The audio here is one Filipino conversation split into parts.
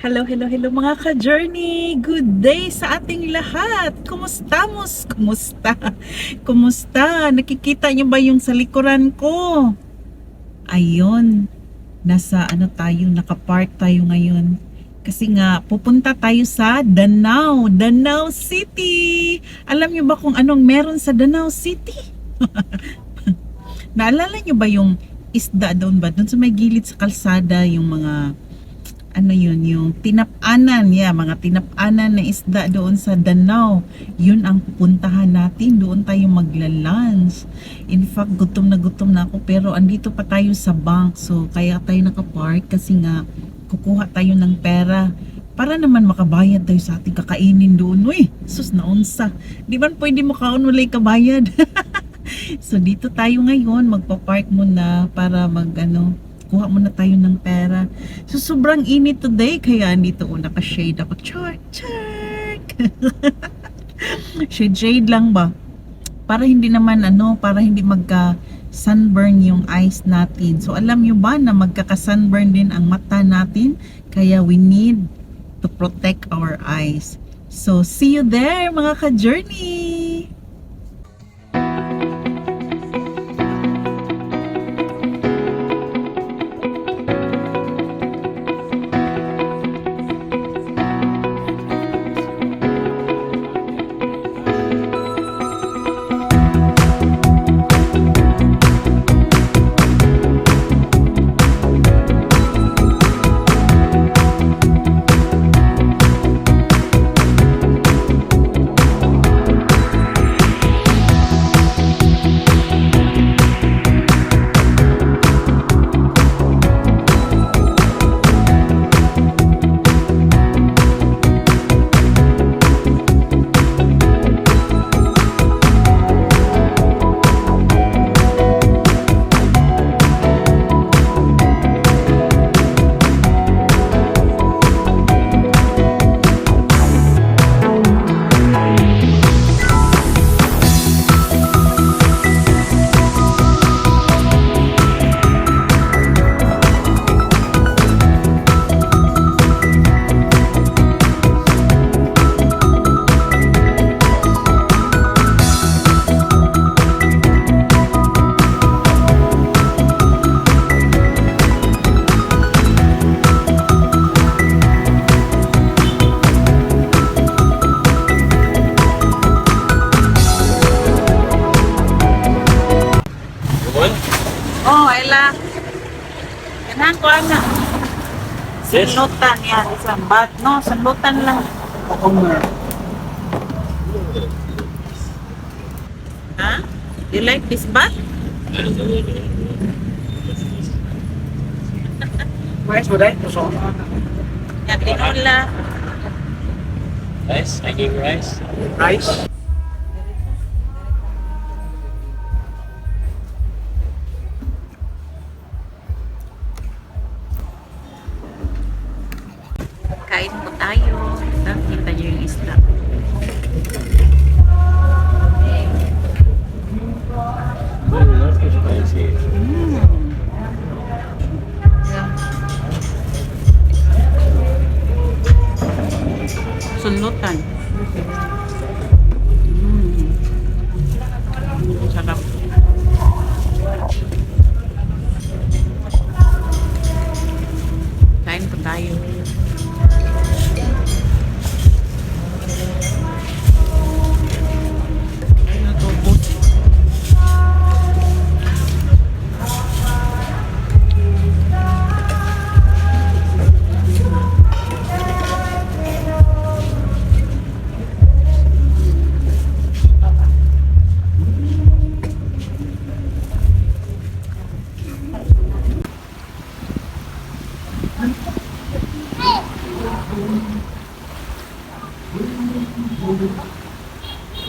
Hello, hello, hello mga ka-journey! Good day sa ating lahat! Kumustamos? Kumusta? Kumusta? Nakikita niyo ba yung sa likuran ko? Ayun. Nasa ano tayo, nakapark tayo ngayon. Kasi nga, pupunta tayo sa Danau, Danau City! Alam niyo ba kung anong meron sa Danau City? Naalala niyo ba yung isda doon ba? Doon sa may gilid sa kalsada, yung mga ano yun, yung tinapanan, yeah, mga tinapanan na isda doon sa Danau. Yun ang pupuntahan natin, doon tayo magla-lunch. In fact, gutom na gutom na ako, pero andito pa tayo sa bank, so kaya tayo nakapark kasi nga kukuha tayo ng pera para naman makabayad tayo sa ating kakainin doon. Uy, sus na unsa. Di ba pwede mo kaon walay kabayad? so dito tayo ngayon, magpa-park muna para mag ano, kuha muna tayo ng pera. So, sobrang init today, kaya dito ko naka-shade ako. Char, char. shade, shade lang ba? Para hindi naman ano, para hindi magka sunburn yung eyes natin. So, alam nyo ba na magkaka-sunburn din ang mata natin? Kaya we need to protect our eyes. So, see you there mga ka-journey! Yes. Salutan yan. Isang bat. No, salutan lang. Ha? You like this bat? Rice ba dahil? Puso. Yan, tinola. Rice? I give rice. Rice? Kain po tayo. Ito, kita nyo yung isda. Mm,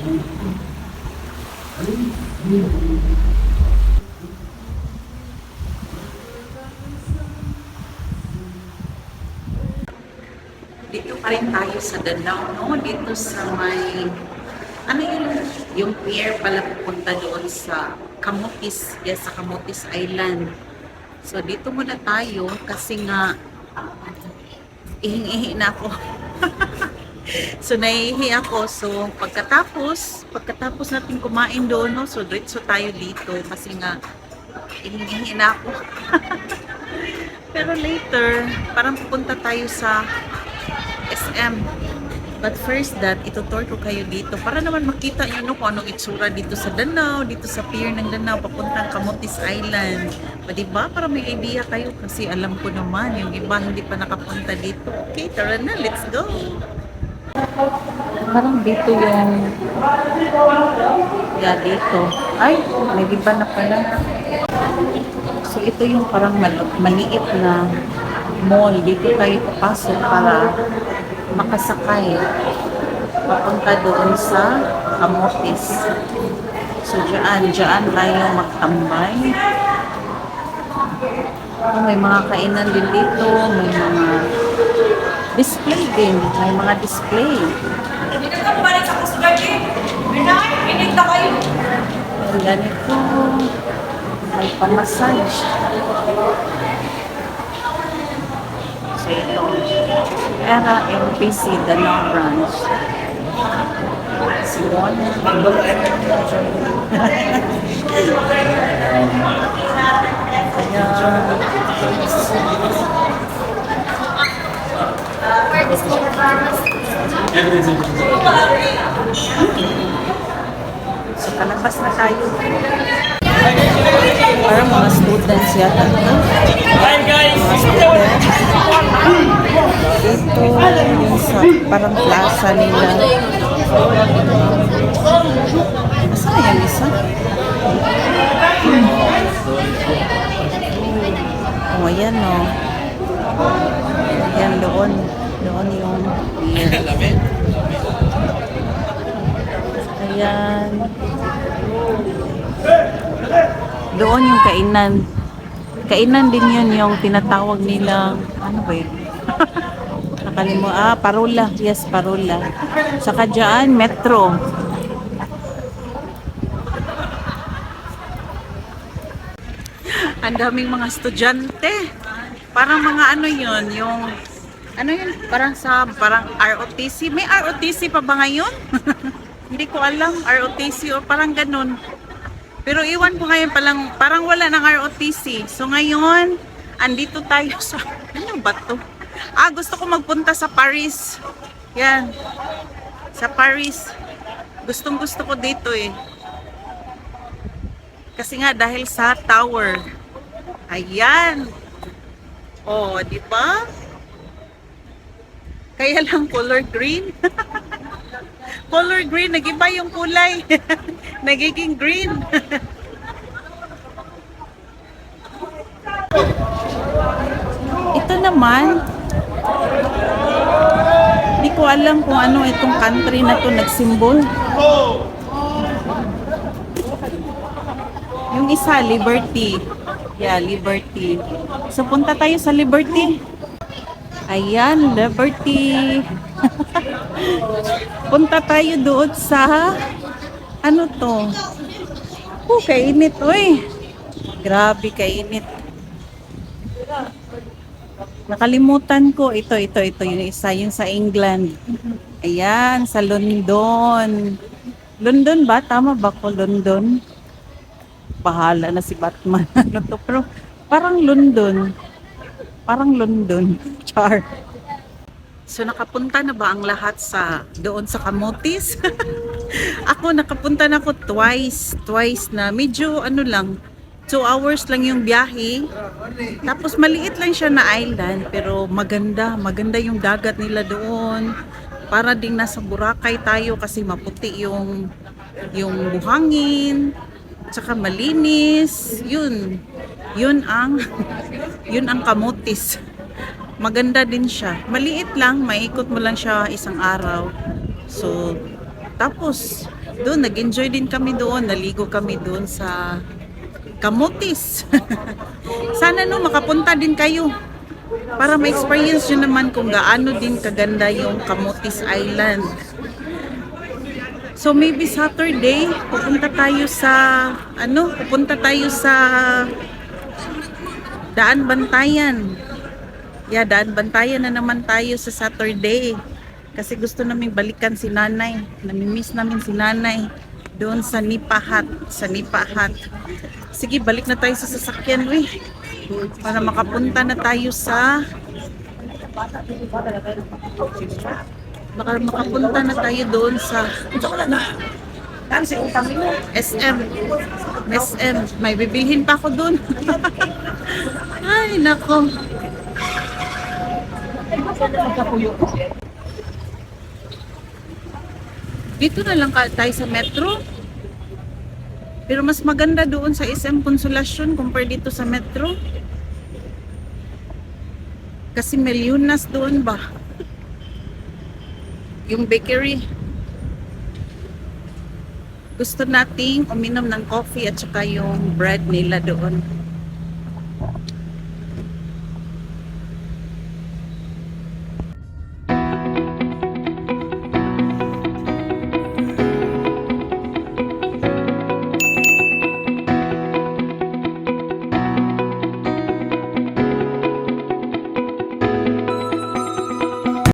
Dito pa rin tayo sa Danau, no? Dito sa may, ano yun, yung pier pala pupunta doon sa Camotes, yes, sa Camotes Island. So, dito muna tayo kasi nga, ihing-ihi na ako. so naihi ako. So pagkatapos, pagkatapos natin kumain doon, no, so diretso tayo dito kasi nga ihing-ihi na ako. Pero later, parang pupunta tayo sa SM. But first that, itutour ko kayo dito para naman makita nyo no, kung anong itsura dito sa Danau, dito sa pier ng Danau, papuntang Camotes Island. O diba? Para may idea kayo kasi alam ko naman, yung iba hindi pa nakapunta dito. Okay, tara na, let's go! Parang dito yung... Yeah, dito. Ay, may iba na pala. So ito yung parang mal- maliit na mall. Dito tayo papasok para makasakay. Papunta doon sa Camotes. So dyan, dyan tayo magtambay. Oh, may mga kainan din dito. May mga display din. May mga display. Ang ganito. May pamassage. So ito. Era MPC, Danang Branch. Simon. Ayan. So, kalabas na tayo. Parang mga students yata. Hi guys! Dito, yung sa parang plaza nila. Saan na yung isa? Oh, ayan o. Ayan doon. Doon yung pier. Ayan. Doon yung kainan. Kainan din yun yung tinatawag nilang, ano ba yun? Nakalimo, ah, parola. Yes, parola. Saka dyan, metro. Ang daming mga estudyante. Parang mga ano yun, yung, ano yun, parang sa, parang ROTC. May ROTC pa ba ngayon? Hindi ko alam, ROTC o parang ganun. Pero iwan ko ngayon palang, parang wala ng ROTC. So ngayon, andito tayo sa, ano ba to? Ah, gusto ko magpunta sa Paris. Yan. Sa Paris. Gustong gusto ko dito eh. Kasi nga dahil sa tower. Ayan. Oh, di ba? Kaya lang color green. color green, nagiba yung kulay. Nagiging green. Ito naman, hindi ko alam kung ano itong country na to nagsimbol. Yung isa, Liberty. Yeah, Liberty. So, punta tayo sa Liberty. Ayan, Liberty. punta tayo doon sa ano to? Oh, kainit, oy. Grabe, kainit. Nakalimutan ko. Ito, ito, ito. Yung isa, yung sa England. Ayan, sa London. London ba? Tama ba ko, London? Bahala na si Batman. ano to? Pero parang London. Parang London. Char. So nakapunta na ba ang lahat sa doon sa Camotes? ako nakapunta na ako twice, twice na. Medyo ano lang, 2 hours lang yung biyahe. Tapos maliit lang siya na island pero maganda, maganda yung dagat nila doon. Para ding nasa Boracay tayo kasi maputi yung yung buhangin. Tsaka malinis. Yun. Yun ang yun ang Camotes. Maganda din siya. Maliit lang, maikot mo lang siya isang araw. So, tapos, doon, nag-enjoy din kami doon. Naligo kami doon sa Camotes. Sana no, makapunta din kayo. Para ma-experience nyo naman kung gaano din kaganda yung Camotes Island. So maybe Saturday, pupunta tayo sa, ano, pupunta tayo sa Daan Bantayan. Yeah, daan bantayan na naman tayo sa Saturday. Kasi gusto namin balikan si nanay. Namimiss namin si nanay. Doon sa Nipahat. Sa Nipahat. Sige, balik na tayo sa sasakyan, we. Para makapunta na tayo sa... Baka makapunta na tayo doon sa SM. SM. May bibilhin pa ako doon. Ay, nako. Dito na lang tayo sa metro. Pero mas maganda doon sa SM Consolacion compare dito sa metro. Kasi Melionas doon ba? Yung bakery. Gusto nating uminom ng coffee at saka yung bread nila doon.